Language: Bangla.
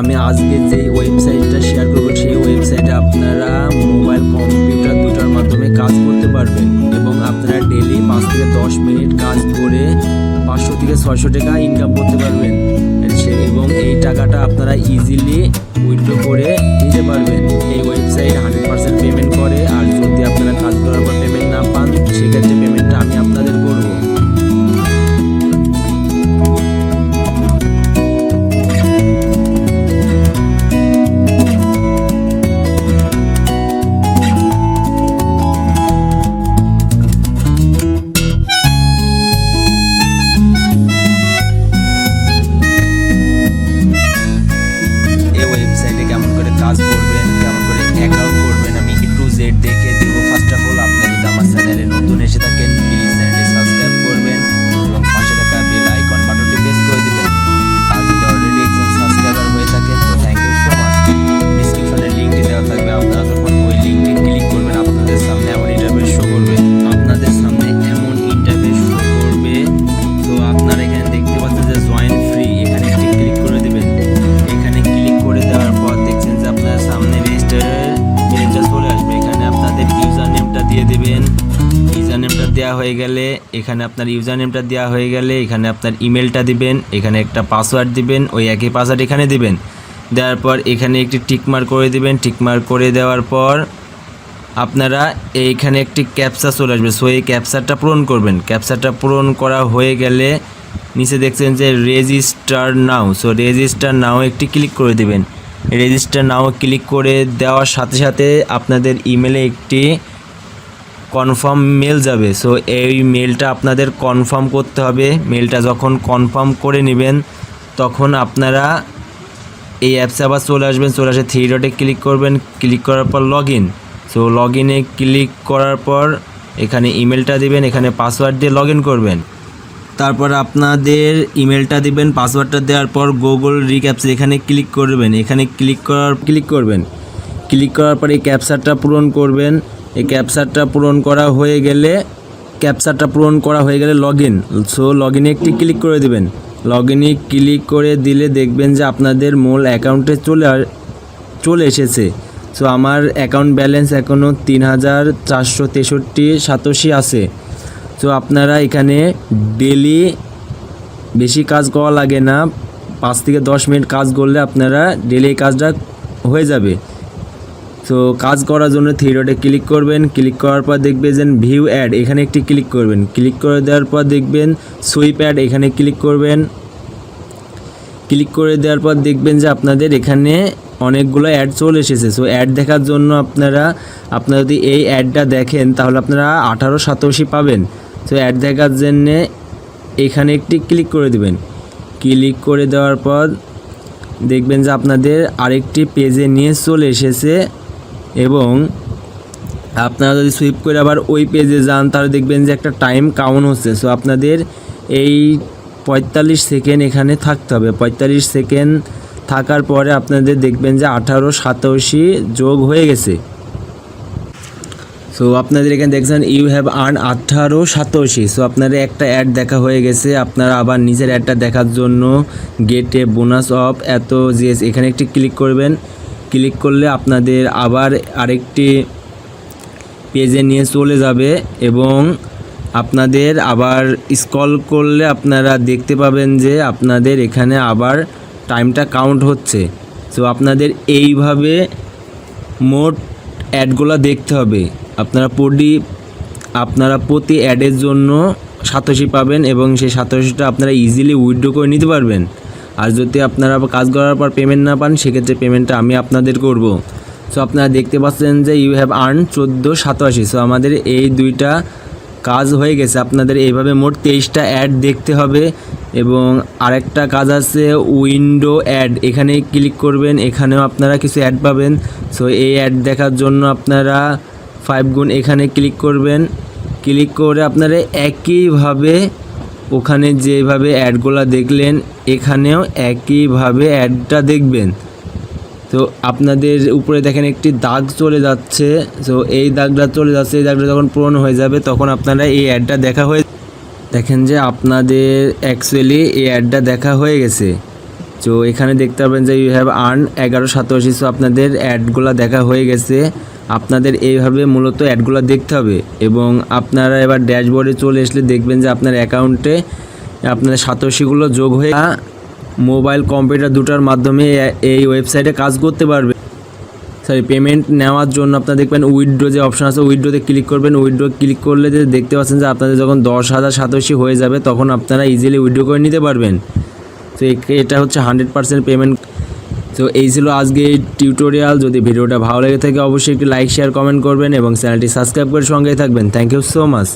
আমি আজকে যে ওয়েবসাইটটা শেয়ার করব, সেই ওয়েবসাইটে আপনারা মোবাইল কম্পিউটার দুটার মাধ্যমে কাজ করতে পারবেন এবং আপনারা ডেলি পাঁচ থেকে দশ মিনিট কাজ করে পাঁচশো থেকে ছয়শো টাকা ইনকাম করতে পারবেন। এবং এই টাকাটা আপনারা ইজিলি উইথড্র করে নিতে পারবেন। এই ওয়েবসাইট হান্ড্রেড পার্সেন্ট পেমেন্ট করে আর যদি আপনারা হয়ে গেলে, এখানে আপনার ইউজার নেমটা দেওয়া হয়ে গেলে, এখানে আপনার ইমেলটা দিবেন, এখানে একটা পাসওয়ার্ড দিবেন, ওই একই পাসওয়ার্ড এখানে দিবেন। দেওয়ার পর এখানে একটি টিকমার্ক করে দিবেন টিকমার্ক করে দেওয়ার পর আপনারা এইখানে একটি ক্যাপসা চলে আসবে। সো এই ক্যাপসাটা পূরণ করবেন। ক্যাপসাটা পূরণ করা হয়ে গেলে নিচে দেখছেন যে register now. So register now একটি ক্লিক করে দিবেন। রেজিস্টার নাও ক্লিক করে দেওয়ার সাথে সাথে আপনাদের ইমেলে একটি কনফার্ম মেল যাবে। সো এই মেলটা আপনাদের কনফার্ম করতে হবে। মেলটা যখন কনফার্ম করে নেবেন, তখন আপনারা এই অ্যাপসে আবার চলে আসবেন। চলে আসে থ্রি ডটে ক্লিক করবেন। ক্লিক করার পর লগ ইন সো লগ ইনে ক্লিক করার পর এখানে ইমেলটা দিবেন। এখানে পাসওয়ার্ড দিয়ে লগ ইন করবেন। তারপর আপনাদের ইমেলটা দিবেন। পাসওয়ার্ডটা দেওয়ার পর গুগল রিক্যাপস এখানে ক্লিক করবেন। এখানে ক্লিক করার ক্লিক করবেন। ক্লিক করার পর এই ক্যাপচারটা পূরণ করবেন। এই ক্যাপচারটা পূরণ করা হয়ে গেলে ক্যাপচারটা পূরণ করা হয়ে গেলে লগ ইন সো লগ ইনে একটি ক্লিক করে দেবেন। লগ ইনে ক্লিক করে দিলে দেখবেন যে আপনাদের মূল অ্যাকাউন্টে চলে চলে এসেছে। সো আমার অ্যাকাউন্ট ব্যালেন্স এখনও তিন হাজার চারশো তেষট্টি সাতাশি আছে। তো আপনারা এখানে ডেলি বেশি কাজ করা লাগে না। পাঁচ থেকে দশ মিনিট কাজ করলে আপনারা ডেলি কাজটা হয়ে যাবে। তো কাজ করার জন্য থ্রি ডটে ক্লিক করবেন। ক্লিক করার পর দেখবেন যে ভিউ অ্যাড, এখানে একটি ক্লিক করবেন। ক্লিক করে দেওয়ার পর দেখবেন সুইপ অ্যাড, এখানে ক্লিক করবেন। ক্লিক করে দেওয়ার পর দেখবেন যে আপনাদের এখানে অনেকগুলো অ্যাড চলে এসেছে। সো অ্যাড দেখার জন্য আপনারা আপনারা যদি এই অ্যাডটা দেখেন, তাহলে আপনারা আঠারো সাতাশি পাবেন। তো অ্যাড দেখার জন্যে এখানে একটি ক্লিক করে দিবেন। ক্লিক করে দেওয়ার পর দেখবেন যে আপনাদের আরেকটি পেজে নিয়ে চলে এসেছে। এবং আপনারা যদি সুইপ করে আবার ওই পেজে যান, তাহলে দেখবেন যে একটা টাইম কাউন্ট হচ্ছে। সো আপনাদের এই পঁয়তাল্লিশ সেকেন্ড এখানে থাকতে হবে। পঁয়তাল্লিশ সেকেন্ড থাকার পরে আপনাদের দেখবেন যে আঠারো সাতাশি যোগ হয়ে গেছে। সো আপনাদের এখানে দেখছেন ইউ হ্যাভ আর্ন আঠারো সাতাশি। সো আপনাদের একটা অ্যাড দেখা হয়ে গেছে। আপনারা আবার নিজের অ্যাডটা দেখার জন্য গেটে বোনাস অফ এত জিএস। এখানে একটি ক্লিক করবেন। ক্লিক করলে আপনাদের আবার আরেকটি পেজে নিয়ে চলে যাবে এবং আপনাদের আবার স্কল করলে আপনারা দেখতে পাবেন যে আপনাদের এখানে আবার টাইমটা কাউন্ট হচ্ছে। সো আপনাদের এইভাবে মোট অ্যাডগুলো দেখতে হবে। আপনারা প্রতি আপনারা প্রতি অ্যাডের জন্য সাতাশি পাবেন এবং সেই সাতাশিটা আপনারা ইজিলি উইথড্র করে নিতে পারবেন। আর যদি আপনারা কাজ করার পর পেমেন্ট না পান, সেক্ষেত্রে পেমেন্টটা আমি আপনাদের করব। সো আপনারা দেখতে পাচ্ছেন যে ইউ হ্যাভ আর্ন চোদ্দ সাতাশি। সো আমাদের এই দুইটা কাজ হয়ে গেছে। আপনাদের এইভাবে মোট তেইশটা অ্যাড দেখতে হবে এবং আরেকটা কাজ আছে উইন্ডো অ্যাড এখানে ক্লিক করবেন, এখানেও আপনারা কিছু অ্যাড পাবেন। সো এই অ্যাড দেখার জন্য আপনারা ফাইভ গুণ এখানে ক্লিক করবেন। ক্লিক করে আপনারা একইভাবে ওখানে যেভাবে অ্যাডগুলো দেখলেন, এখানেও একইভাবে অ্যাডটা দেখবেন। তো আপনাদের উপরে দেখেন একটি দাগ চলে যাচ্ছে। তো এই দাগটা চলে যাচ্ছে, এই দাগটা যখন পূরণ হয়ে যাবে, তখন আপনারা এই অ্যাডটা দেখা হয়ে দেখেন যে আপনাদের অ্যাকচুয়ালি এই অ্যাডটা দেখা হয়ে গেছে। তো এখানে দেখতে পাবেন যে ইউ হ্যাভ আর্ন এগারো সাতাশি সো আপনাদের অ্যাডগুলো দেখা হয়ে গেছে। আপনাদের এইভাবে মূলত অ্যাডগুলো দেখতে হবে এবং আপনারা এবার ড্যাশবোর্ডে চলে আসলে দেখবেন যে আপনার অ্যাকাউন্টে আপনার সাতাশিগুলো যোগ হয়ে মোবাইল, কম্পিউটার দুটার মাধ্যমে এই ওয়েবসাইটে কাজ করতে পারবে। সরি পেমেন্ট নেওয়ার জন্য আপনারা দেখবেন উইথড্রো যে অপশান আছে উইথড্রোতে ক্লিক করবেন। উইথড্রো ক্লিক করলে যে দেখতে পাচ্ছেন যে আপনাদের যখন দশ হাজার সাতাশি হয়ে যাবে, তখন আপনারা ইজিলি উইড্রো করে নিতে পারবেন। তো এটা হচ্ছে হান্ড্রেড পার্সেন্ট পেমেন্ট তো এই ছিল আজকে এই টিউটোরিয়াল যদি ভিডিওটা ভালো লেগে থাকে, অবশ্যই একটি লাইক শেয়ার কমেন্ট করবেন এবং চ্যানেলটি সাবস্ক্রাইব করে সঙ্গেই থাকবেন। Thank you so much